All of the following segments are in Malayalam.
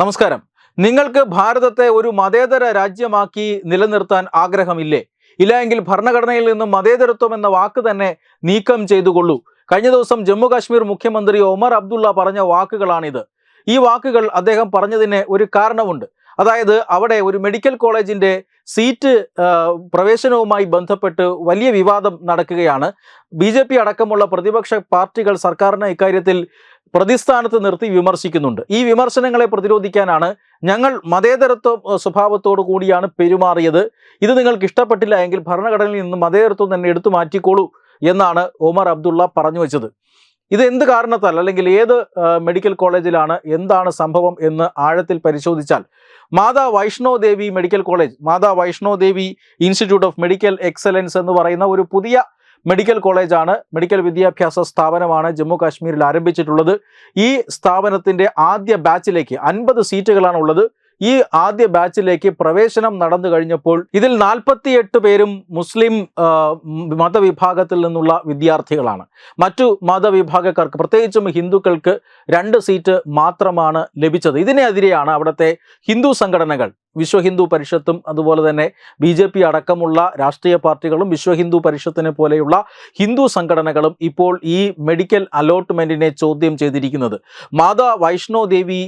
നമസ്കാരം. നിങ്ങൾക്ക് ഭാരതത്തെ ഒരു മതേതര രാജ്യമാക്കി നിലനിർത്താൻ ആഗ്രഹമില്ലേ? ഇല്ലായെങ്കിൽ ഭരണഘടനയിൽ നിന്നും മതേതരത്വം എന്ന വാക്ക് തന്നെ നീക്കം ചെയ്തുകൊള്ളൂ. കഴിഞ്ഞ ദിവസം ജമ്മു കാശ്മീർ മുഖ്യമന്ത്രി ഒമർ അബ്ദുള്ള പറഞ്ഞ വാക്കുകളാണിത്. ഈ വാക്കുകൾ അദ്ദേഹം പറഞ്ഞതിന് ഒരു കാരണമുണ്ട്. അതായത് അവിടെ ഒരു മെഡിക്കൽ കോളേജിന്റെ സീറ്റ് പ്രവേശനവുമായി ബന്ധപ്പെട്ട് വലിയ വിവാദം നടക്കുകയാണ്. ബി അടക്കമുള്ള പ്രതിപക്ഷ പാർട്ടികൾ സർക്കാരിന് ഇക്കാര്യത്തിൽ പ്രതിസ്ഥാനത്ത് നിർത്തി വിമർശിക്കുന്നുണ്ട്. ഈ വിമർശനങ്ങളെ പ്രതിരോധിക്കാനാണ് ഞങ്ങൾ മതേതരത്വ സ്വഭാവത്തോടു കൂടിയാണ് പെരുമാറിയത്. ഇത് നിങ്ങൾക്ക് ഇഷ്ടപ്പെട്ടില്ല എങ്കിൽ ഭരണഘടനയിൽ നിന്ന് മതേതരത്വം തന്നെ എടുത്തു മാറ്റിക്കോളൂ എന്നാണ് ഒമർ അബ്ദുള്ള പറഞ്ഞു വെച്ചത്. ഇത് എന്ത് കാരണത്താൽ അല്ലെങ്കിൽ ഏത് മെഡിക്കൽ കോളേജിലാണ് എന്താണ് സംഭവം എന്ന് ആഴത്തിൽ പരിശോധിച്ചാൽ Mata Vaishno Devi medical college Mata Vaishno Devi institute of medical excellence എന്ന് പറയുന്ന ഒരു പുതിയ മെഡിക്കൽ കോളേജാണ്. മെഡിക്കൽ വിദ്യാഭ്യാസ സ്ഥാപനമാണ് ജമ്മു കാശ്മീരിൽ ആരംഭിച്ചിട്ടുള്ളത്. ഈ സ്ഥാപനത്തിന്റെ ആദ്യ ബാച്ചിലേക്ക് അൻപത് സീറ്റുകളാണ് ഉള്ളത്. ഈ ആദ്യ ബാച്ചിലേക്ക് പ്രവേശനം നടന്നു കഴിഞ്ഞപ്പോൾ ഇതിൽ നാൽപ്പത്തിയെട്ട് പേരും മുസ്ലിം മതവിഭാഗത്തിൽ നിന്നുള്ള വിദ്യാർത്ഥികളാണ്. മറ്റു മതവിഭാഗക്കാർക്ക് പ്രത്യേകിച്ചും ഹിന്ദുക്കൾക്ക് രണ്ട് സീറ്റ് മാത്രമാണ് ലഭിച്ചത്. ഇതിനെതിരെയാണ് അവിടുത്തെ ഹിന്ദു സംഘടനകൾ വിശ്വ ഹിന്ദു പരിഷത്തും അതുപോലെ തന്നെ ബി ജെ പി അടക്കമുള്ള രാഷ്ട്രീയ പാർട്ടികളും വിശ്വ ഹിന്ദു പരിഷത്തിനെ പോലെയുള്ള ഹിന്ദു സംഘടനകളും ഇപ്പോൾ ഈ മെഡിക്കൽ അലോട്ട്മെന്റിനെ ചോദ്യം ചെയ്തിരിക്കുന്നത്. Mata Vaishno Devi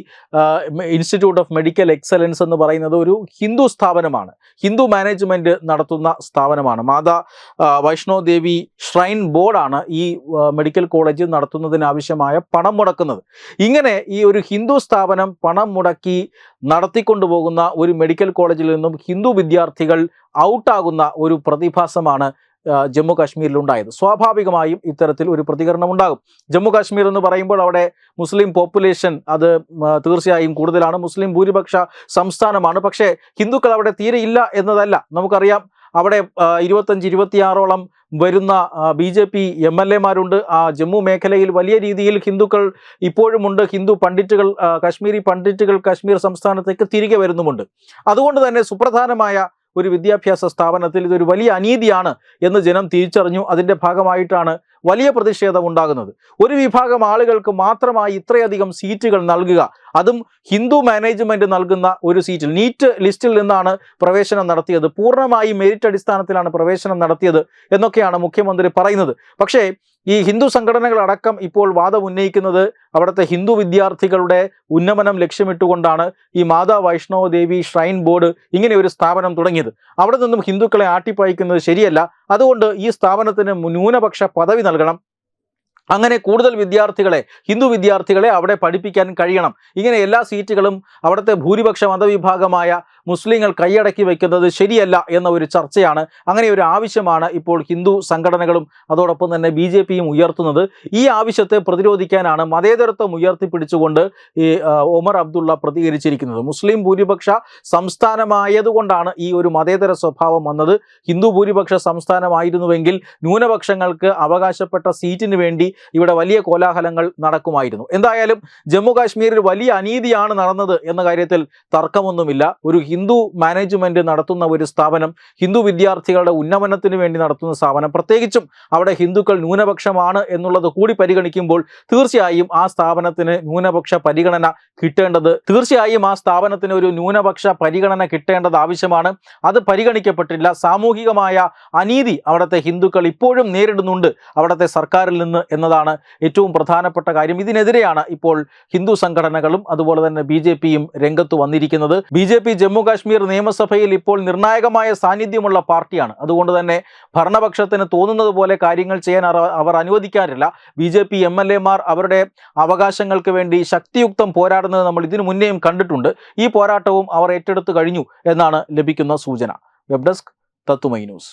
institute of medical excellence എന്ന് പറയുന്നത് ഒരു ഹിന്ദു സ്ഥാപനമാണ്. ഹിന്ദു മാനേജ്മെന്റ് നടത്തുന്ന സ്ഥാപനമാണ്. മാതാ വൈഷ്ണോ ദേവി ഷ്രൈൻ ബോർഡാണ് ഈ മെഡിക്കൽ കോളേജ് നടത്തുന്നതിനാവശ്യമായ പണം മുടക്കുന്നത്. ഇങ്ങനെ ഈ ഒരു ഹിന്ദു സ്ഥാപനം പണം മുടക്കി നടത്തിക്കൊണ്ടുപോകുന്ന ഒരു മെഡിക്കൽ കോളേജിൽ നിന്നും ഹിന്ദു വിദ്യാർത്ഥികൾ ഔട്ടാകുന്ന ഒരു പ്രതിഭാസമാണ് ജമ്മു കാശ്മീരിൽ ഉണ്ടായത് സ്വാഭാവികമായും ഇത്തരത്തിൽ ഒരു പ്രതികരണം ഉണ്ടാകും ജമ്മു കാശ്മീർ എന്ന് പറയുമ്പോൾ അവിടെ മുസ്ലിം പോപ്പുലേഷൻ അത് തീർച്ചയായും കൂടുതലാണ്. മുസ്ലിം ഭൂരിപക്ഷ സംസ്ഥാനമാണ്. പക്ഷേ ഹിന്ദുക്കൾ അവിടെ തീരെ ഇല്ല എന്നതല്ല. നമുക്കറിയാം അവിടെ ഇരുപത്തഞ്ച് ഇരുപത്തിയാറോളം വരുന്ന B J P M L എമാരുണ്ട്. ആ ജമ്മു മേഖലയിൽ വലിയ രീതിയിൽ ഹിന്ദുക്കൾ ഇപ്പോഴുമുണ്ട്. ഹിന്ദു പണ്ഡിറ്റുകൾ കാശ്മീരി പണ്ഡിറ്റുകൾ കാശ്മീർ സംസ്ഥാനത്തേക്ക് തിരികെ വരുന്നുമുണ്ട്. അതുകൊണ്ട് തന്നെ സുപ്രധാനമായ ഒരു വിദ്യാഭ്യാസ സ്ഥാപനത്തിൽ ഇതൊരു വലിയ അനീതിയാണ് എന്ന് ജനം തിരിച്ചറിഞ്ഞു. അതിന്റെ ഭാഗമായിട്ടാണ് വലിയ പ്രതിഷേധം ഉണ്ടാകുന്നത്. ഒരു വിഭാഗം ആളുകൾക്ക് മാത്രമായി ഇത്രയധികം സീറ്റുകൾ നൽകുക അതും ഹിന്ദു മാനേജ്മെന്റ് നൽകുന്ന ഒരു സീറ്റിൽ നീറ്റ് ലിസ്റ്റിൽ നിന്നാണ് പ്രവേശനം നടത്തിയത്. പൂർണമായി മെരിറ്റ് അടിസ്ഥാനത്തിലാണ് പ്രവേശനം നടത്തിയത് എന്നൊക്കെയാണ് മുഖ്യമന്ത്രി പറയുന്നത്. പക്ഷേ ഈ ഹിന്ദു സംഘടനകളടക്കം ഇപ്പോൾ വാദം ഉന്നയിക്കുന്നത് അവിടുത്തെ ഹിന്ദു വിദ്യാർത്ഥികളുടെ ഉന്നമനം ലക്ഷ്യമിട്ടുകൊണ്ടാണ് ഈ മാതാ വൈഷ്ണവ ദേവി ഷ്രൈൻ ബോർഡ് ഇങ്ങനെ ഒരു സ്ഥാപനം തുടങ്ങിയത്. അവിടെ നിന്നും ഹിന്ദുക്കളെ ആട്ടിപ്പായിക്കുന്നത് ശരിയല്ല. അതുകൊണ്ട് ഈ സ്ഥാപനത്തിന് ന്യൂനപക്ഷ പദവി നൽകണം. അങ്ങനെ കൂടുതൽ വിദ്യാർത്ഥികളെ ഹിന്ദു വിദ്യാർത്ഥികളെ അവിടെ പഠിപ്പിക്കാൻ കഴിയണം. ഇങ്ങനെ എല്ലാ സീറ്റുകളും അവിടുത്തെ ഭൂരിപക്ഷ മതവിഭാഗമായ മുസ്ലിങ്ങൾ കൈയടക്കി വയ്ക്കുന്നത് ശരിയല്ല എന്ന ഒരു ചർച്ചയാണ്. അങ്ങനെ ഒരു ആവശ്യമാണ് ഇപ്പോൾ ഹിന്ദു സംഘടനകളും അതോടൊപ്പം തന്നെ ബി ജെ പിയും ഉയർത്തുന്നത്. ഈ ആവശ്യത്തെ പ്രതിരോധിക്കാനാണ് മതേതരത്വം ഉയർത്തിപ്പിടിച്ചുകൊണ്ട് ഈ ഒമർ അബ്ദുള്ള പ്രതികരിച്ചിരിക്കുന്നത്. മുസ്ലിം ഭൂരിപക്ഷ സംസ്ഥാനമായതുകൊണ്ടാണ് ഈ ഒരു മതേതര സ്വഭാവം വന്നത്. ഹിന്ദു ഭൂരിപക്ഷ സംസ്ഥാനമായിരുന്നുവെങ്കിൽ ന്യൂനപക്ഷങ്ങൾക്ക് അവകാശപ്പെട്ട സീറ്റിന് വേണ്ടി ഇവിടെ വലിയ കോലാഹലങ്ങൾ നടക്കുമായിരുന്നു. എന്തായാലും ജമ്മു കാശ്മീരിൽ വലിയ അനീതിയാണ് നടന്നത് എന്ന കാര്യത്തിൽ തർക്കമൊന്നുമില്ല. ഒരു ഹിന്ദു മാനേജ്മെന്റ് നടത്തുന്ന ഒരു സ്ഥാപനം ഹിന്ദു വിദ്യാർത്ഥികളുടെ ഉന്നമനത്തിന് വേണ്ടി നടത്തുന്ന സ്ഥാപനം. പ്രത്യേകിച്ചും അവിടെ ഹിന്ദുക്കൾ ന്യൂനപക്ഷമാണ് എന്നുള്ളത് കൂടി പരിഗണിക്കുമ്പോൾ തീർച്ചയായും ആ സ്ഥാപനത്തിന് ന്യൂനപക്ഷ പരിഗണന കിട്ടേണ്ടത് തീർച്ചയായും ആ സ്ഥാപനത്തിന് ഒരു ന്യൂനപക്ഷ പരിഗണന കിട്ടേണ്ടത് ആവശ്യമാണ്. അത് പരിഗണിക്കപ്പെട്ടില്ല. സാമൂഹികമായ അനീതി അവിടുത്തെ ഹിന്ദുക്കൾ ഇപ്പോഴും നേരിടുന്നുണ്ട് അവിടുത്തെ സർക്കാരിൽ നിന്ന് എന്നതാണ് ഏറ്റവും പ്രധാനപ്പെട്ട കാര്യം. ഇതിനെതിരെയാണ് ഇപ്പോൾ ഹിന്ദു സംഘടനകളും അതുപോലെ തന്നെ ബി രംഗത്ത് വന്നിരിക്കുന്നത്. ബി ജമ്മു കാശ്മീർ നിയമസഭയിൽ ഇപ്പോൾ നിർണായകമായ സാന്നിധ്യമുള്ള പാർട്ടിയാണ്. അതുകൊണ്ട് തന്നെ ഭരണപക്ഷത്തിന് തോന്നുന്നത് പോലെ കാര്യങ്ങൾ ചെയ്യാൻ അവർ അനുവദിക്കാറില്ല. B J P M L എമാർ അവരുടെ അവകാശങ്ങൾക്ക് വേണ്ടി ശക്തിയുക്തം പോരാടുന്നത് നമ്മൾ ഇതിനു മുന്നേയും കണ്ടിട്ടുണ്ട്. ഈ പോരാട്ടവും അവർ ഏറ്റെടുത്തു കഴിഞ്ഞു എന്നാണ് ലഭിക്കുന്ന സൂചന. വെബ് ഡെസ്ക് തത്തുമൈ ന്യൂസ്.